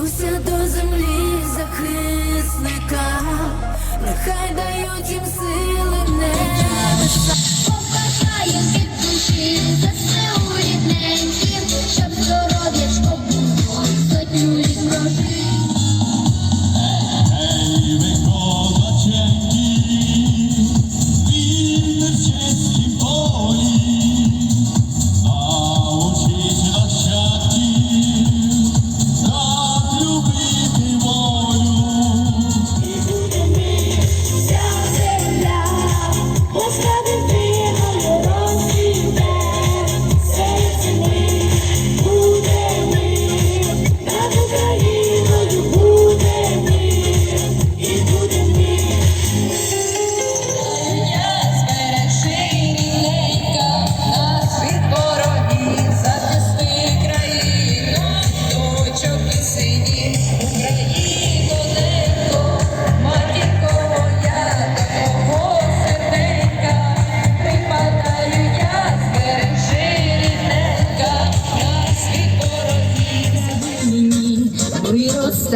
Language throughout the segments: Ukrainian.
Молюся до землі захисника, нехай дають їм сили небеса.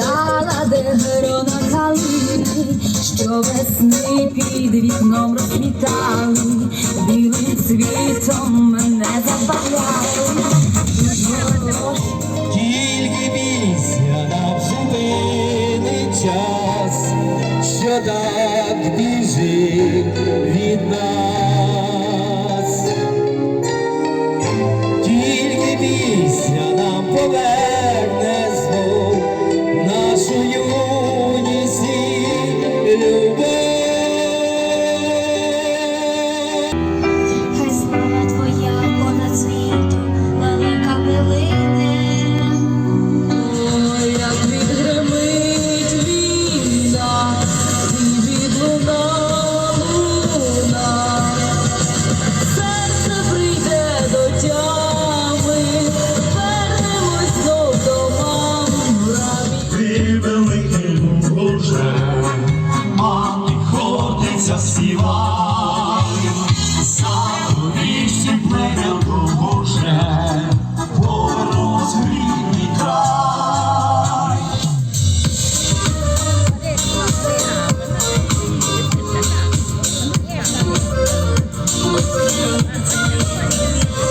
гуляла, де грона калини, що весни під вікном розквітали, білим світом мене забавляли. Тільки пісня нам зупинить час, що так біжить від нас. заспівав, запоріжці плем'я Боже, порос рідний край. Thank